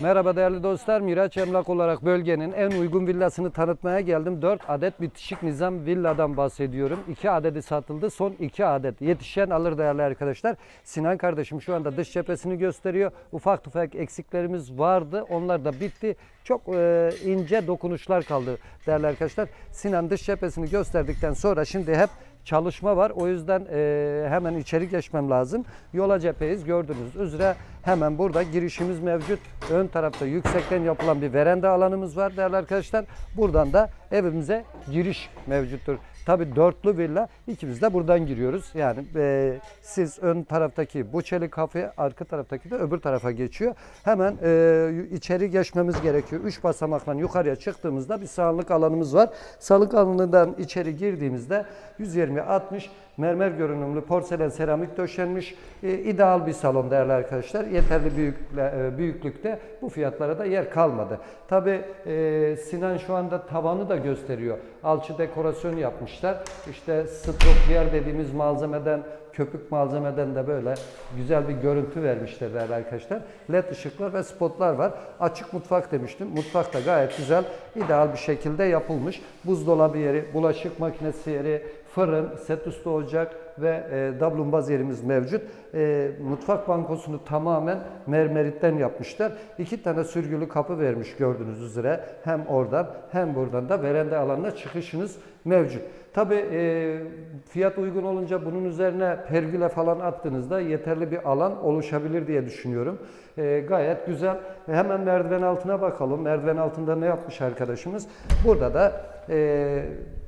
Merhaba değerli dostlar. Miraç Emlak olarak bölgenin en uygun villasını tanıtmaya geldim. 4 adet bitişik nizam villadan bahsediyorum. 2 adedi satıldı. Son 2 adet. Yetişen alır değerli arkadaşlar. Sinan kardeşim şu anda dış cephesini gösteriyor. Ufak tefek eksiklerimiz vardı. Onlar da bitti. Çok e, ince dokunuşlar kaldı değerli arkadaşlar. Sinan dış cephesini gösterdikten sonra şimdi hep çalışma var. O yüzden e, hemen içeri geçmem lazım. Yola cepheyiz. Gördüğünüz üzere hemen burada girişimiz mevcut. Ön tarafta yüksekten yapılan bir veranda alanımız var değerli arkadaşlar. Buradan da evimize giriş mevcuttur. Tabi dörtlü villa ikimiz de buradan giriyoruz. Yani e, siz ön taraftaki bu çelik kafe arka taraftaki de öbür tarafa geçiyor. Hemen e, içeri geçmemiz gerekiyor. Üç basamakla yukarıya çıktığımızda bir sağlık alanımız var. Sağlık alanından içeri girdiğimizde 120-60 mermer görünümlü porselen seramik döşenmiş e, ideal bir salon değerli arkadaşlar. Yeterli büyükle, e, büyüklükte bu fiyatlara da yer kalmadı. Tabi Sinan şu anda tavanı da gösteriyor. Alçı dekorasyon yapmışlar. İşte stropiyer dediğimiz malzemeden köpük malzemeden de böyle güzel bir görüntü vermişler değerli arkadaşlar. LED ışıklar ve spotlar var. Açık mutfak demiştim. Mutfak da gayet güzel, ideal bir şekilde yapılmış. Buzdolabı yeri, bulaşık makinesi yeri, fırın, set üstü ocak ve e, dablumbaz yerimiz mevcut. E, mutfak bankosunu tamamen mermeritten yapmışlar. İki tane sürgülü kapı vermiş gördüğünüz üzere. Hem oradan hem buradan da veranda alanına çıkışınız mevcut. Tabi e, fiyat uygun olunca bunun üzerine pergüle falan attığınızda yeterli bir alan oluşabilir diye düşünüyorum. E, gayet güzel. Hemen merdiven altına bakalım. Merdiven altında ne yapmış arkadaşımız? Burada da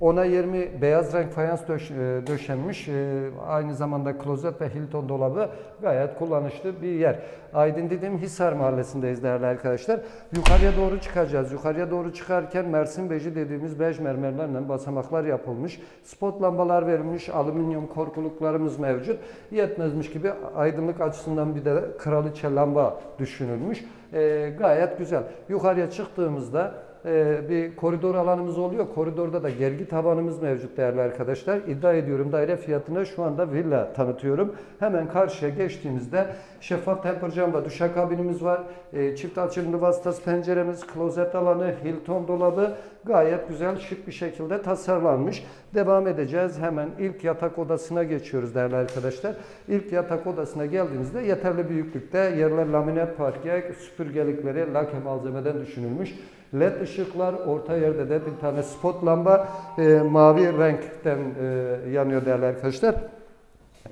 ona 20 beyaz renk fayans döş, e, döşenmiş. E, aynı zamanda klozet ve Hilton dolabı gayet kullanışlı bir yer. Aydın dediğim Hisar Mahallesi'ndeyiz değerli arkadaşlar. Yukarıya doğru çıkacağız. Yukarıya doğru çıkarken Mersin beji dediğimiz bej mermerlerle basamaklar yapılmış. Spot lambalar verilmiş. Alüminyum korkuluklarımız mevcut. Yetmezmiş gibi aydınlık açısından bir de kraliçe lamba düşünülmüş. E, gayet güzel. Yukarıya çıktığımızda e, bir koridor alanımız oluyor. Koridorda da gergi tavanımız mevcut değerli arkadaşlar. İddia ediyorum daire fiyatına şu anda villa tanıtıyorum. Hemen karşıya geçtiğimizde şeffaf temper camla duşakabinimiz var. E, çift açılımlı vasıtası penceremiz, klozet alanı, Hilton dolabı gayet güzel şık bir şekilde tasarlanmış. Devam edeceğiz. Hemen ilk yatak odasına geçiyoruz değerli arkadaşlar. İlk yatak odasına geldiğimizde yeterli büyüklükte yerler laminat parke, süpürgelikleri lake malzemeden düşünülmüş. LED ışıklar, orta yerde de bir tane spot lamba e, mavi renkten e, yanıyor değerli arkadaşlar.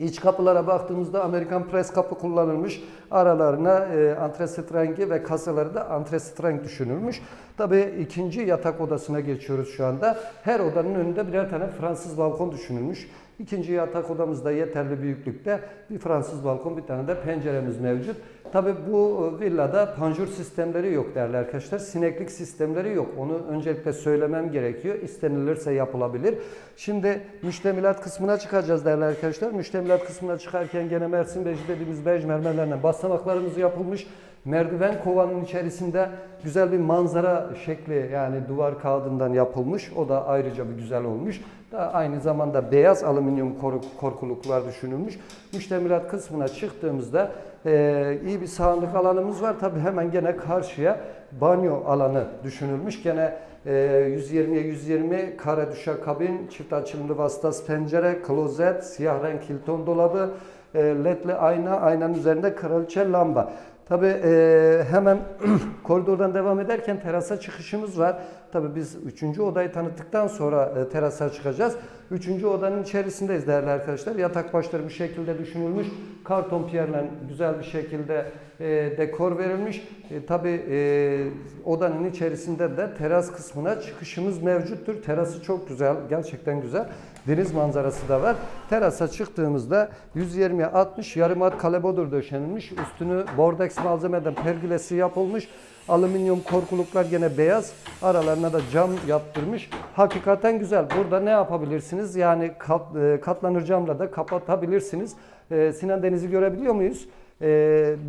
İç kapılara baktığımızda Amerikan pres kapı kullanılmış. Aralarına e, antresit rengi ve kasaları da antresit renk düşünülmüş. Tabii ikinci yatak odasına geçiyoruz şu anda. Her odanın önünde birer tane Fransız balkon düşünülmüş. İkinci yatak odamızda yeterli büyüklükte bir Fransız balkon, bir tane de penceremiz mevcut. Tabii bu e, villada panjur sistemleri yok değerli arkadaşlar. Sineklik sistemleri yok. Onu öncelikle söylemem gerekiyor. İstenilirse yapılabilir. Şimdi müştemilat kısmına çıkacağız değerli arkadaşlar. Müştemilat kısmına çıkarken gene Mersin Beji dediğimiz bej mermerlerle basamaklarımız yapılmış. Merdiven kovanın içerisinde güzel bir manzara şekli yani duvar kağıdından yapılmış. O da ayrıca bir güzel olmuş. Da aynı zamanda beyaz alüminyum korkuluklar düşünülmüş. Müştemilat kısmına çıktığımızda e, iyi bir sağlık alanımız var. Tabi hemen gene karşıya banyo alanı düşünülmüş. Gene e, 120'ye 120 kare düşak kabin, çift açılımlı vasıtası pencere, klozet, siyah renk Hilton dolabı, e, ledli ayna, aynanın üzerinde kraliçe lamba. Tabi e, hemen koridordan devam ederken terasa çıkışımız var. Tabi biz üçüncü odayı tanıttıktan sonra e, terasa çıkacağız. Üçüncü odanın içerisindeyiz değerli arkadaşlar. Yatak başları bir şekilde düşünülmüş. Karton piyerle güzel bir şekilde e, dekor verilmiş. E, Tabi e, odanın içerisinde de teras kısmına çıkışımız mevcuttur. Terası çok güzel, gerçekten güzel. Deniz manzarası da var. Terasa çıktığımızda 120'ye 60 yarım at kalebodur döşenilmiş. Üstünü bordex malzemeden pergülesi yapılmış. Alüminyum korkuluklar gene beyaz. Aralarına da cam yaptırmış. Hakikaten güzel. Burada ne yapabilirsiniz? Yani kat, e, katlanır camla da kapatabilirsiniz. E, Sinan Deniz'i görebiliyor muyuz? E,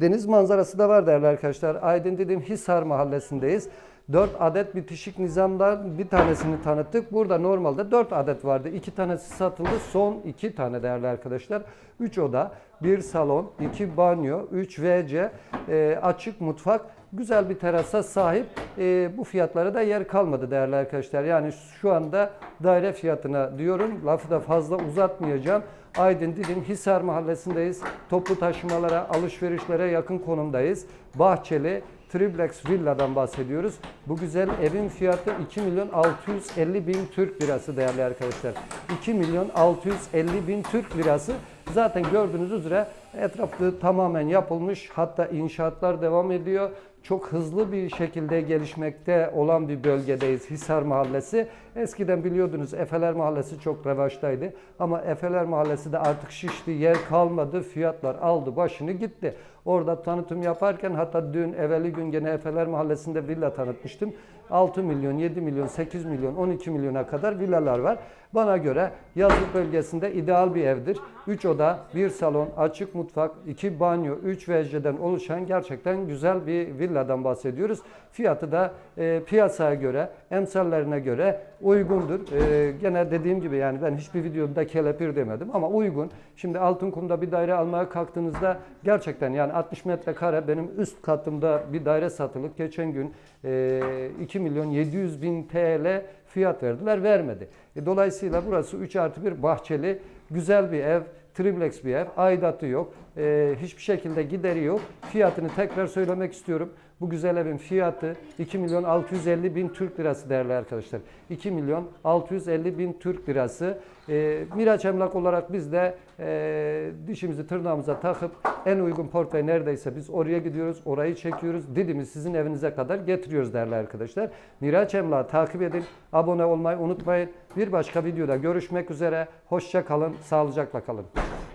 deniz manzarası da var değerli arkadaşlar. Aydın dediğim Hisar mahallesindeyiz. 4 adet bitişik nizamdan bir tanesini tanıttık. Burada normalde 4 adet vardı. 2 tanesi satıldı. Son 2 tane değerli arkadaşlar. 3 oda, 1 salon, 2 banyo, 3 WC, e, açık mutfak güzel bir terasa sahip. E, bu fiyatlara da yer kalmadı değerli arkadaşlar. Yani şu anda daire fiyatına diyorum. Lafı da fazla uzatmayacağım. Aydın Didim Hisar Mahallesi'ndeyiz. Toplu taşımalara, alışverişlere yakın konumdayız. Bahçeli Triplex villadan bahsediyoruz. Bu güzel evin fiyatı 2 milyon 650 bin Türk lirası değerli arkadaşlar. 2 milyon 650 bin Türk lirası. Zaten gördüğünüz üzere etrafı tamamen yapılmış. Hatta inşaatlar devam ediyor. Çok hızlı bir şekilde gelişmekte olan bir bölgedeyiz Hisar Mahallesi. Eskiden biliyordunuz Efeler Mahallesi çok revaçtaydı. Ama Efeler Mahallesi de artık şişti, yer kalmadı. Fiyatlar aldı başını gitti. Orada tanıtım yaparken hatta dün evveli gün gene Efeler Mahallesi'nde villa tanıtmıştım. 6 milyon, 7 milyon, 8 milyon, 12 milyona kadar villalar var. Bana göre yazlık bölgesinde ideal bir evdir. 3 oda, 1 salon, açık mutfak, 2 banyo, 3 WC'den oluşan gerçekten güzel bir villadan bahsediyoruz. Fiyatı da e, piyasaya göre, emsallerine göre uygundur. E, gene dediğim gibi yani ben hiçbir videomda kelepir demedim ama uygun. Şimdi Altınkum'da bir daire almaya kalktığınızda gerçekten yani 60 metrekare benim üst katımda bir daire satılık geçen gün e, 2 milyon 700 bin TL fiyat verdiler vermedi. E, dolayısıyla burası 3 artı 1 bahçeli güzel bir ev triplex bir ev aidatı yok e, hiçbir şekilde gideri yok fiyatını tekrar söylemek istiyorum. Bu güzel evin fiyatı 2 milyon 650 bin Türk lirası değerli arkadaşlar. 2 milyon 650 bin Türk lirası. E, Miraç Emlak olarak biz de e, dişimizi tırnağımıza takıp en uygun portföy neredeyse biz oraya gidiyoruz, orayı çekiyoruz. Didim'i sizin evinize kadar getiriyoruz değerli arkadaşlar. Miraç Emlak'ı takip edin, abone olmayı unutmayın. Bir başka videoda görüşmek üzere. Hoşça kalın, sağlıcakla kalın.